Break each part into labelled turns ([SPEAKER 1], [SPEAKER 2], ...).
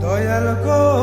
[SPEAKER 1] দয়াল গো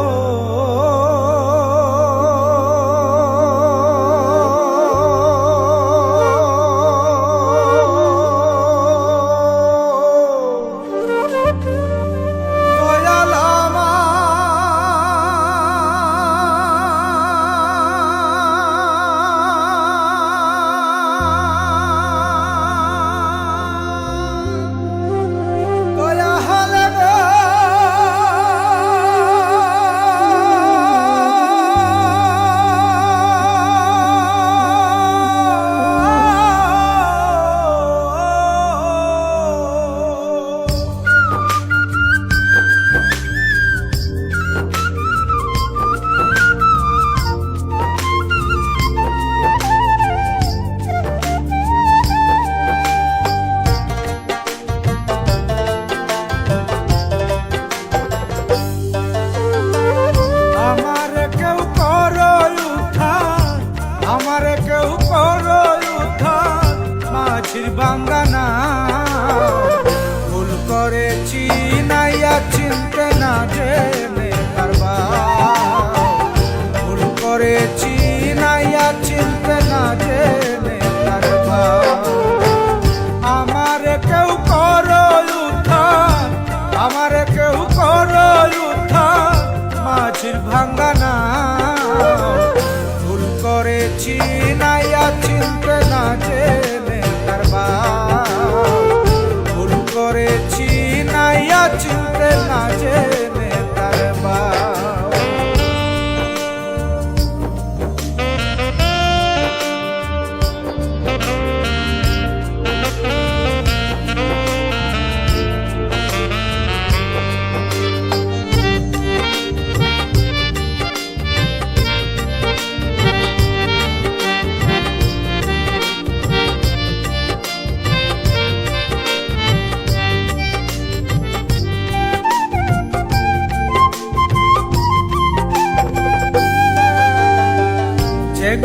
[SPEAKER 1] করেছি নাইয়া চিনতে না জেনে পারবা ভুল করেছি নাইয়া চিনতে না জেনে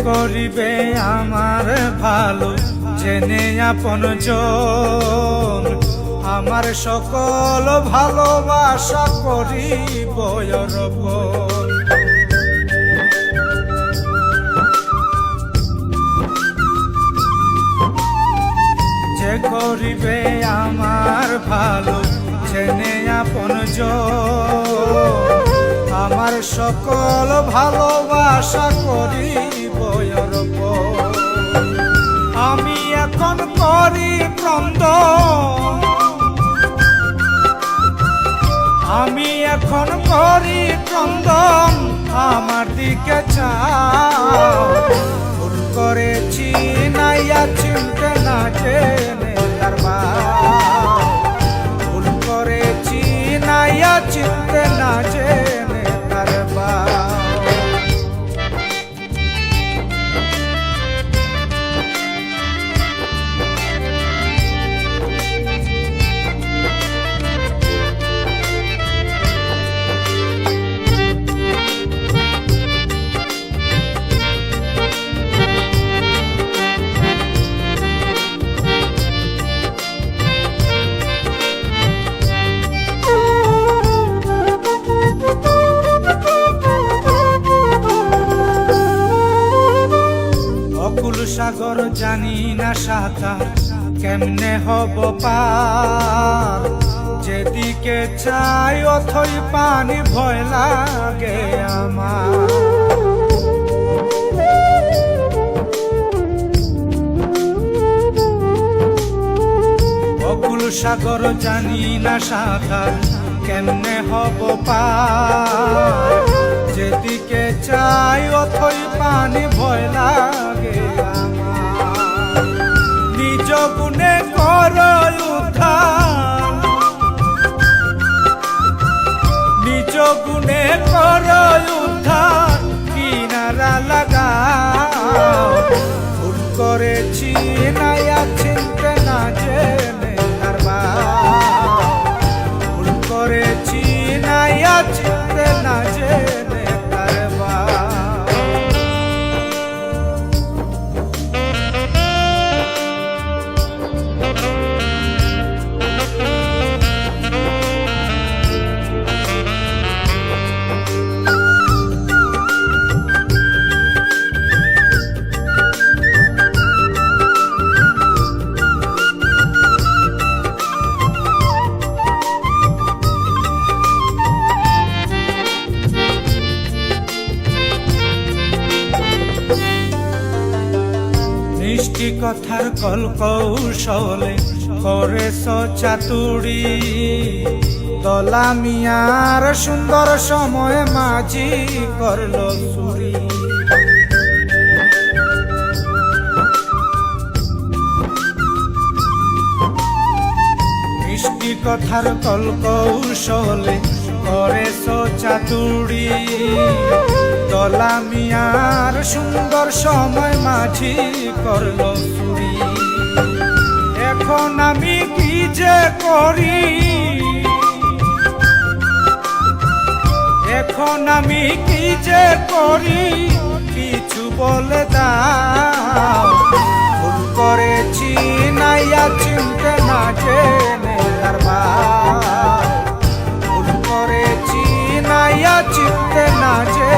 [SPEAKER 1] করিবে আমার ভালো, জেনে আপন জন আমার সকল ভালোবাসা করিব। যে করিবে আমার ভালো, জেনে আপন জন আমার সকল ভালোবাসা করিব। আমি এখন করি ক্রন্দ। আমি এখন করি ক্রন্দন আমার দিকে ভুল করেছি নাইয়া চিনতে না জেনে কারবার ভুল করেছি নাইয়া চিনতে না জেনে সাগর জানি না সাঁতার, কেমনে হব পার? যেদিকে চাই অথই পানি ভয় লাগে আমার। সাগর জানি না সাঁতার, কেমনে হব পার? যেদিকে চাই অথই পানি ভয় লাগে গুণে কর নিজ গুণে কর কথার কল কৌশলে করে চাতুরি? দলা মিয়ার সুন্দর সময় মাঝি করল সুরি কথার কল কৌশলে করে চাতুরি। দলা মিয়ার সুন্দর সময় মাঝি করল সুরি এখন আমি কি যে করি? এখন আমি কি যে করি? চিনতে না যে